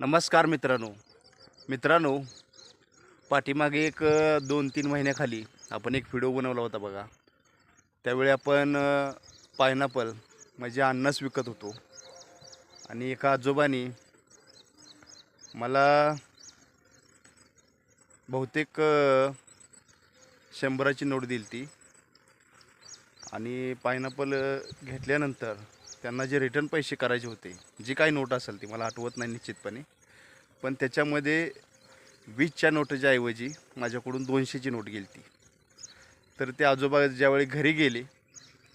नमस्कार मित्रांनो. मित्रांनो पाठीमागे एक दोन तीन महिन्याखाली आपण एक व्हिडिओ बनवला होता बघा. त्यावेळी आपण पायनॅपल म्हणजे अन्नच विकत होतो. आणि एका आजोबानी मला बहुतेक शंभराची नोट दिली ती आणि पायनॅपल घेतल्यानंतर त्यांना जे रिटर्न पैसे करायचे होते जी काही नोट असेल ती मला आठवत नाही निश्चितपणे. पण त्याच्यामध्ये वीसच्या नोटच्या ऐवजी माझ्याकडून दोनशेची नोट गेली ती तर ते आजोबा ज्यावेळी घरी गेले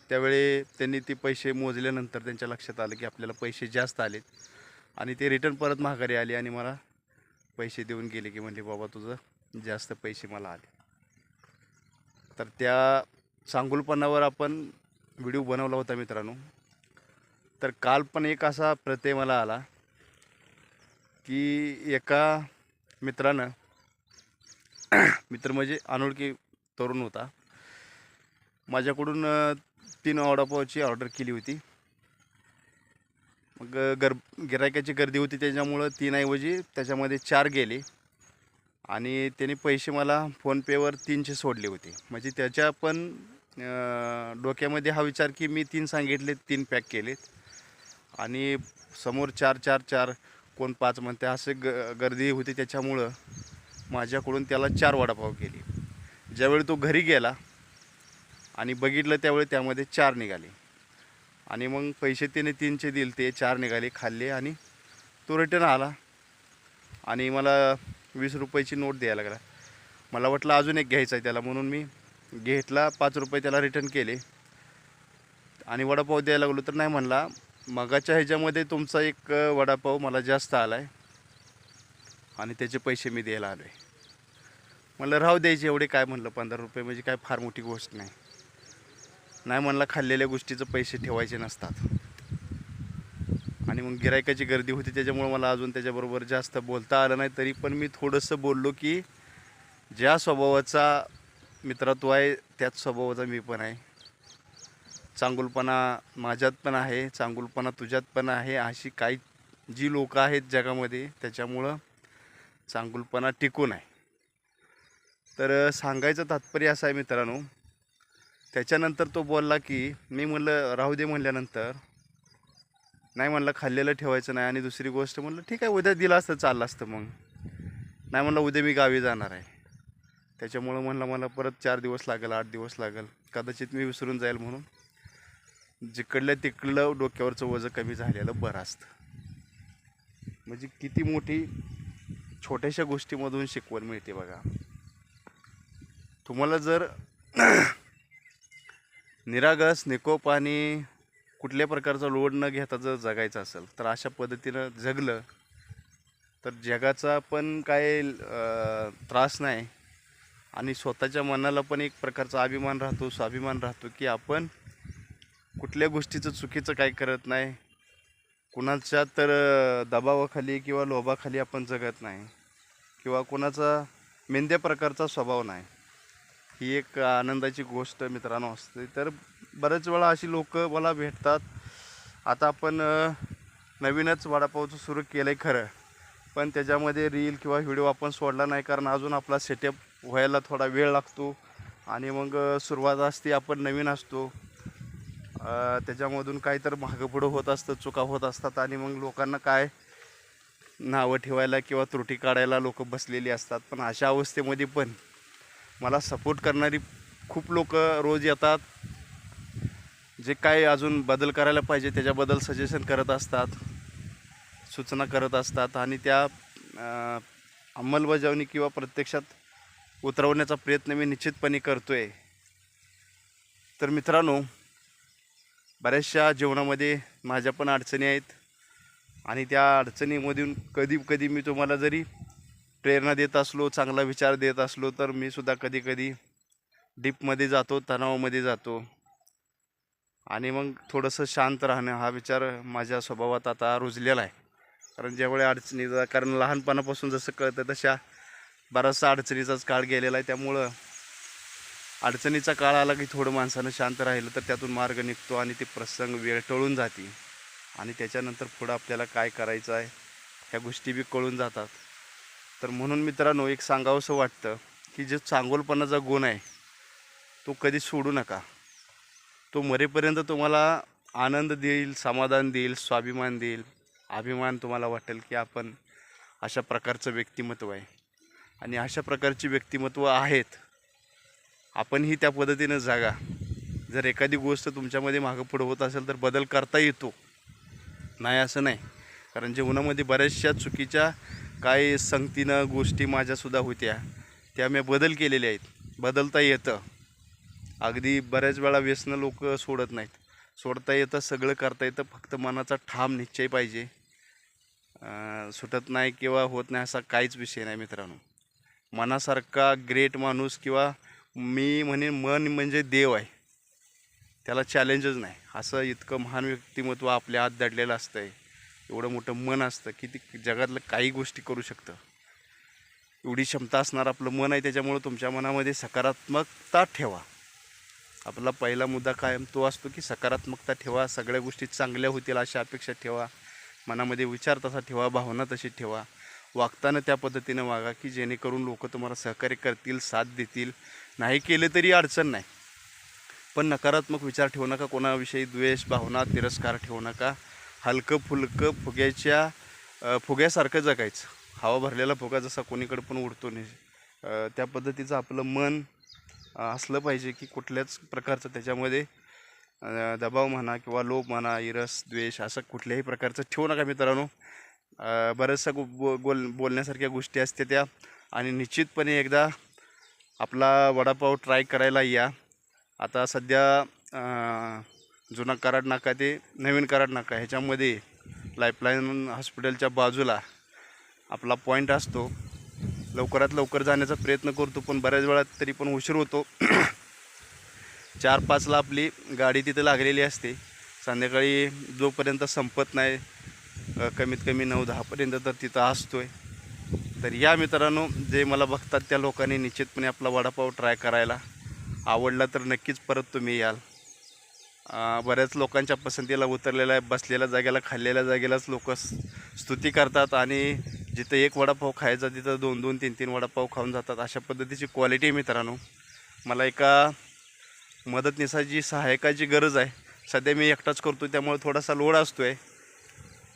त्यावेळी त्यांनी ते पैसे मोजल्यानंतर त्यांच्या लक्षात आलं की आपल्याला पैसे जास्त आलेत. आणि ते रिटर्न परत माघारी आले आणि मला पैसे देऊन गेले की म्हणजे बाबा तुझं जास्त पैसे मला आले. तर त्या सांगुलपणावर आपण व्हिडिओ बनवला होता मित्रांनो. तर काल पण एक असा प्रत्यय मला आला की एका मित्रानं मित्र म्हणजे अनोळखी तरुण होता. माझ्याकडून तीन वडापावची ऑर्डर केली होती. मग गर गिरायकाची गर्दी होती त्याच्यामुळं तीनऐवजी त्याच्यामध्ये चार गेले. आणि त्याने पैसे मला फोनपेवर तीनशे सोडले होते. म्हणजे त्याच्या पण डोक्यामध्ये हा विचार की मी तीन सांगितले तीन पॅक केलेत. आणि समोर चार चार चार कोण पाच म्हणते असे ग गर्दी होती त्याच्यामुळं माझ्याकडून त्याला चार वडापाव केले. ज्यावेळी तो घरी गेला आणि बघितलं त्यावेळी त्यामध्ये चार निघाले. आणि मग पैसे त्याने तीनशे दिले ते चार निघाले खाल्ले आणि तो रिटर्न आला. आणि मला वीस रुपयाची नोट द्यायला लागला. मला वाटलं अजून एक घ्यायचा आहे त्याला म्हणून मी घेतला पाच रुपये त्याला रिटर्न केले. आणि वडापाव द्यायला लागलो तर नाही म्हणला मगाच्या ह्याच्यामध्ये तुमचा एक वडापाव मला जास्त आला आहे आणि त्याचे पैसे मी द्यायला आलो आहे म्हणलं राहू द्यायचे एवढे काय म्हणलं पंधरा रुपये म्हणजे काय फार मोठी गोष्ट नाही. नाही म्हणलं खाल्लेल्या गोष्टीचं पैसे ठेवायचे नसतात. आणि मग गिरायकाची गर्दी होती त्याच्यामुळं मला अजून त्याच्याबरोबर जास्त बोलता आलं नाही. तरी पण मी थोडंसं बोललो की ज्या स्वभावाचा मित्रत्व आहे त्याच स्वभावाचा मी पण आहे. चांगुलपणा माझ्यात पण आहे चांगुलपणा तुझ्यात पण आहे अशी काही जी लोकं आहेत जगामध्ये त्याच्यामुळं चांगुलपणा टिकून आहे. तर सांगायचं तात्पर्य असं आहे मित्रांनो त्याच्यानंतर तो बोलला की मी म्हणलं राहू दे म्हणल्यानंतर नाही म्हणलं खाल्लेलं ठेवायचं नाही. आणि दुसरी गोष्ट म्हणलं ठीक आहे उद्या दिलं असतं चाललं असतं मग. नाही म्हणलं उद्या मी गावी जाणार आहे. त्याच्यामुळं म्हणलं मला परत चार दिवस लागेल आठ दिवस लागेल. कदाचित मी विसरून जाईल म्हणून. जिकडल्या तिकडलं डोक्यावरचं वजन कमी झालेलं बरं असतं. म्हणजे किती मोठी छोट्याशा गोष्टीमधून शिकवण मिळते बघा. तुम्हाला जर निरागस निकोप आणि कुठल्या प्रकारचा लोड न घेता जर जगायचं असेल तर अशा पद्धतीनं जगलं तर जगाचा पण काय त्रास नाही. आणि स्वतःच्या मनाला पण एक प्रकारचा अभिमान राहतो स्वाभिमान राहतो की आपण कुठल्या गोष्टीचं चुकीचं काय करत नाही. कुणाच्या तर दबावाखाली किंवा लोभाखाली आपण जगत नाही. किंवा कुणाचा मेंद्या प्रकारचा स्वभाव नाही. ही एक आनंदाची गोष्ट मित्रांनो असते. तर बऱ्याच वेळा अशी लोक मला भेटतात. आता आपण नवीनच वडापावचं सुरू केलं आहे खरं. पण त्याच्यामध्ये रील किंवा व्हिडिओ आपण सोडला नाही कारण अजून आपला सेटअप व्हायला थोडा वेळ लागतो. आणि मग सुरुवात असते आपण नवीन असतो. त्याच्यामधून काही तर मागं पुढं होत असतं चुका होत असतात आणि मग लोकांना काय नावं ठेवायला किंवा त्रुटी काढायला लोक बसलेली असतात. पण अशा अवस्थेमध्ये पण मला सपोर्ट करणारी खूप लोक रोज येतात. जे काय अजून बदल करायला पाहिजे त्याच्याबद्दल सजेशन करत असतात सूचना करत असतात आणि त्या अंमलबजावणी किंवा प्रत्यक्षात उतरवण्याचा प्रयत्न मी निश्चितपणे करतो आहे तर मित्रांनो बऱ्याचशा जीवनामध्ये माझ्या पण अडचणी आहेत. आणि त्या अडचणीमधून कधी कधी मी तुम्हाला जरी प्रेरणा देत असलो चांगला विचार देत असलो तर मी सुद्धा कधी कधी डीपमध्ये जातो तणावामध्ये जातो. आणि मग थोडंसं शांत राहणं हा विचार माझ्या स्वभावात आता रुजलेला आहे. कारण ज्यावेळी अडचणीचा कारण लहानपणापासून जसं कळतं तशा बराचसा अडचणीचाच काळ गेलेला आहे. त्यामुळं अडचणीचा काळ आला की थोडं माणसानं शांत राहिलं तर त्यातून मार्ग निघतो आणि ते प्रसंग वेळ टळून जाते. आणि त्याच्यानंतर पुढं आपल्याला काय करायचं आहे ह्या गोष्टी बी कळून जातात. तर म्हणून मित्रांनो एक सांगावंसं वाटतं की जो चांगोलपणाचा गुण आहे तो कधी सोडू नका. तो मरेपर्यंत तुम्हाला आनंद देईल समाधान देईल स्वाभिमान देईल अभिमान तुम्हाला वाटेल की आपण अशा प्रकारचं व्यक्तिमत्व आहे. आणि अशा प्रकारची व्यक्तिमत्व आहेत आपणही त्या पद्धतीनं जागा. जर एखादी गोष्ट तुमच्यामध्ये मागं पुढं होत असेल तर बदल करता येतो. नाही असं नाही. कारण जीवनामध्ये बऱ्याचशा चुकीच्या काही संगतीनं गोष्टी माझ्यासुद्धा होत्या. त्या मी बदल केलेल्या आहेत. बदलता येतं. अगदी बऱ्याच वेळा व्यसनं लोक सोडत नाहीत. सोडता येतं सगळं करता येतं. फक्त मनाचा ठाम निश्चय पाहिजे. सुटत नाही किंवा होत नाही असा काहीच विषय नाही मित्रांनो. मनासारखा ग्रेट माणूस किंवा मी म्हणेन मन म्हणजे देव आहे. त्याला चॅलेंजच नाही. असं इतकं महान व्यक्तिमत्व आपल्या हात दडलेलं असतं आहे एवढं मोठं मन असतं की ती जगातलं काही गोष्टी करू शकतं. एवढी क्षमता असणार आपलं मन आहे त्याच्यामुळं तुमच्या मनामध्ये सकारात्मकता ठेवा. आपला पहिला मुद्दा कायम तो असतो की सकारात्मकता ठेवा सगळ्या गोष्टी चांगल्या होतील अशा अपेक्षा ठेवा. मनामध्ये विचार तसा ठेवा भावना तशी ठेवा. वागताना त्या पद्धतीनं वागा की जेणेकरून लोक तुम्हाला सहकार्य करतील साथ देतील. नाही केले तरी अडचण नाही. पण नकारात्मक विचार ठेवू नका कोणाविषयी द्वेष भावना तिरस्कार ठेवू नका. हलकं फुलकं फुग्याच्या फुग्यासारखं जगायचं. हवा भरलेला फुगा जसा कोणीकडे पण उडतो नाही. त्या पद्धतीचं आपलं मन असलं पाहिजे की कुठल्याच प्रकारचं त्याच्यामध्ये दबाव म्हणा किंवा लोभ म्हणा इरस द्वेष असं कुठल्याही प्रकारचं ठेवू नका मित्रांनो. बऱ्याचशा गो बो बोल बोलण्यासारख्या गोष्टी असते त्या. आणि निश्चितपणे एकदा आपला वडापाव ट्राय करायला या. आता सध्या जुना कराड नाका ते नवीन कराड नाका ह्याच्यामध्ये लाईफलाईन हॉस्पिटलच्या बाजूला आपला पॉईंट असतो. लवकरात लवकर जाण्याचा प्रयत्न करतो पण बऱ्याच वेळा तरी पण उशीर होतो. चार पाचला आपली गाडी तिथे लागलेली असते. संध्याकाळी जोपर्यंत संपत नाही कमीत कमी नऊ दहापर्यंत तर तिथं असतो आहे तर या मित्रांनो जे मला बघतात त्या लोकांनी निश्चितपणे आपला वडापाव ट्राय करायला आवडला तर नक्कीच परत तुम्ही याल. बऱ्याच लोकांच्या पसंतीला उतरलेल्या बसलेल्या जागेला खाल्लेल्या जागेलाच लोक स्तुती करतात आणि जिथं एक वडापाव खायचा तिथं दोन दोन तीन तीन वडापाव खाऊन जातात. अशा पद्धतीची क्वालिटी आहे मित्रांनो. मला एका मदतनीसाची सहायकाची गरज आहे. सध्या मी एकटाच करतो त्यामुळे थोडासा लोड असतो आहे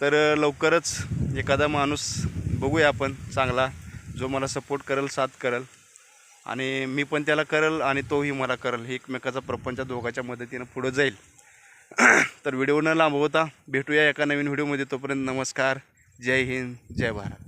तर लवकरच एखादा माणूस बघूया आपण चांगला जो मला सपोर्ट करेल साथ करेल. आणि मी पण त्याला करेल आणि तोही मला करेल. एकमेकाचा प्रपंच दोघाच्या मदतीनं पुढं जाईल. तर व्हिडिओ न लांबवता भेटूया एका नवीन व्हिडिओमध्ये. तोपर्यंत नमस्कार. जय हिंद. जय भारत.